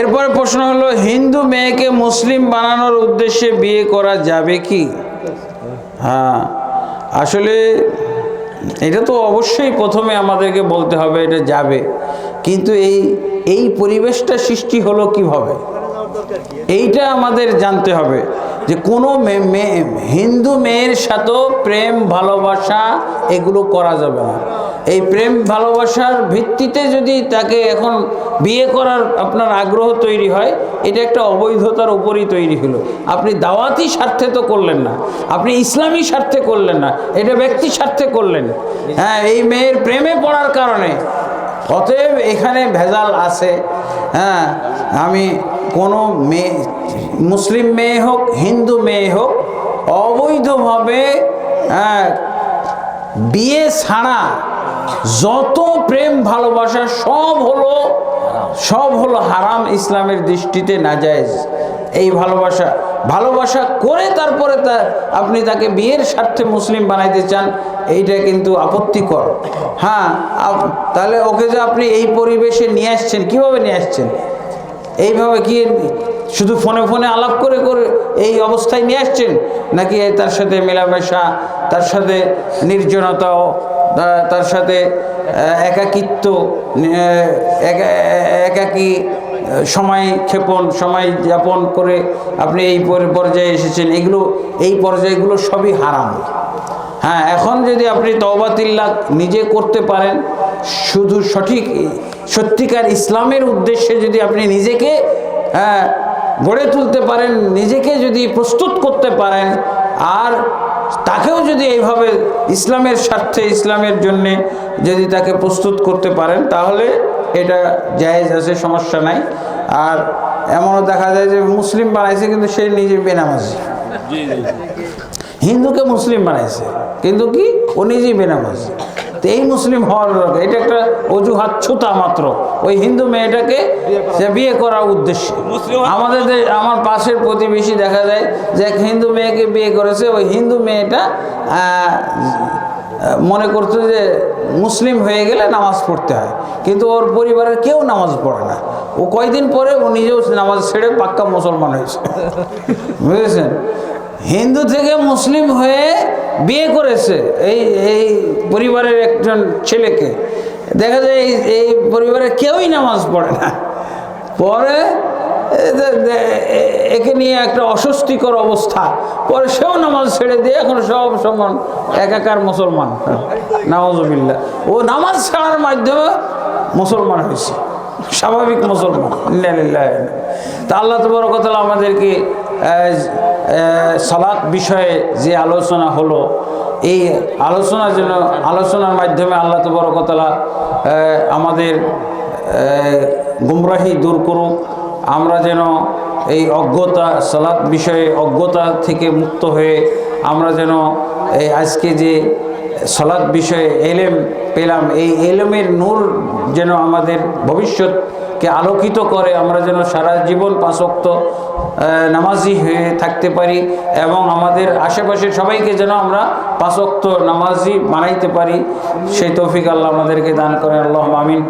এরপরে প্রশ্ন হলো, হিন্দু মেয়েকে মুসলিম বানানোর উদ্দেশ্যে বিয়ে করা যাবে কি? হ্যাঁ আসলে এটা তো অবশ্যই প্রথমে আমাদেরকে বলতে হবে, এটা যাবে। কিন্তু এই এই পরিবেশটা সৃষ্টি হলো কীভাবে? এইটা আমাদের জানতে হবে যে কোনো হিন্দু মেয়ের সাথেও প্রেম, ভালোবাসা এগুলো করা যাবে না। এই প্রেম ভালোবাসার ভিত্তিতে যদি তাকে এখন বিয়ে করার আপনার আগ্রহ তৈরি হয় এটা একটা অবৈধতার উপরই তৈরি হলো। আপনি দাওয়াতি স্বার্থে তো করলেন না আপনি ইসলামী স্বার্থে করলেন না এটা ব্যক্তি স্বার্থে করলেন। হ্যাঁ এই মেয়ের প্রেমে পড়ার কারণে। অতএব এখানে ভেজাল আছে। হ্যাঁ আমি কোনো মেয়ে মুসলিম মেয়ে হোক হিন্দু মেয়ে হোক অবৈধভাবে হ্যাঁ, বিয়ে ছাড়া যত প্রেম ভালোবাসা, সব হলো সব হলো হারাম ইসলামের দৃষ্টিতে নাজায়েজ। এই ভালোবাসা ভালোবাসা করে তারপরে তা, আপনি তাকে বিয়ের স্বার্থে মুসলিম বানাইতে চান, এইটা কিন্তু আপত্তিকর। হ্যাঁ তাহলে ওকে যে আপনি এই পরিবেশে নিয়ে আসছেন, কীভাবে নিয়ে আসছেন? এইভাবে কি শুধু ফোনে ফোনে আলাপ করে করে এই অবস্থায় নিয়ে আসছেন? নাকি তার সাথে মেলামেশা, তার সাথে নির্জনতাও তা- তার সাথে একাকিত্ব একাকী সময় ক্ষেপণ, সময় যাপন করে আপনি এই পর্যায়ে এসেছেন। এগুলো, এই পর্যায়গুলো সবই হারাম। হ্যাঁ এখন যদি আপনি তওবাতিল্লাহ নিজে করতে পারেন, শুধু সঠিক, সত্যিকার ইসলামের উদ্দেশ্যে যদি আপনি নিজেকে হ্যাঁ গড়ে তুলতে পারেন, নিজেকে যদি প্রস্তুত করতে পারেন, আর তাকেও যদি এইভাবে ইসলামের স্বার্থে ইসলামের জন্যে যদি তাকে প্রস্তুত করতে পারেন তাহলে এটা জায়েজ আছে সমস্যা নাই। আর এমনও দেখা যায় যে মুসলিম বানাইছে কিন্তু সে নিজে বেনামাজি। হিন্দুকে মুসলিম বানাইছে কিন্তু কি? ও নিজেই বেনামাজ। তো এই মুসলিম হওয়ার দরকার। এটা একটা অজুহাত ছুতা মাত্র। ওই হিন্দু মেয়েটাকে সে বিয়ে করার উদ্দেশ্যে। আমাদের আমার পাশের প্রতিবেশী দেখা যায় যে এক হিন্দু মেয়েকে বিয়ে করেছে ওই হিন্দু মেয়েটা মনে করতো যে মুসলিম হয়ে গেলে নামাজ পড়তে হয়। কিন্তু ওর পরিবারের কেউ নামাজ পড়ে না। ও কয়দিন পরে ও নিজেও নামাজ ছেড়ে পাক্কা মুসলমান হয়েছে। বুঝেছেন? হিন্দু থেকে মুসলিম হয়ে বিয়ে করেছে এই এই পরিবারের একজন ছেলেকে। দেখা যায় এই এই পরিবারের কেউই নামাজ পড়ে না। পরে একে নিয়ে একটা অস্বস্তিকর অবস্থা। পরে সেও নামাজ ছেড়ে দিয়ে এখন সব সমান একাকার মুসলমান। নামাজবিল্লা ও নামাজ ছাড়ার মাধ্যমে মুসলমান হয়েছে। স্বাভাবিক মুসলমান। ইন্না ইলাইহি। তা আল্লাহ তবরকতাল আমাদেরকে সালাত বিষয়ে যে আলোচনা হলো, এই আলোচনার জন্য, আলোচনার মাধ্যমে আল্লাহ তবরকতলা আমাদের গুমরাহি দূর করুক। আমরা যেন এই অজ্ঞতা, সালাত বিষয়ে অজ্ঞতা থেকে মুক্ত হয়ে আমরা যেন এই আজকে যে সলাৎ বিষয়ে এলেম পেলাম, এই এলেমের নূর যেন আমাদের ভবিষ্যৎকে আলোকিত করে, আমরা যেন সারা জীবন পাঁচক্ত নামাজি হয়ে থাকতে পারি এবং আমাদের আশেপাশের সবাইকে যেন আমরা পাঁচক্ত নামাজি বানাইতে পারি। সেই তৌফিক আল্লাহ আমাদেরকে দান করেন। আল্লাহ আমিন।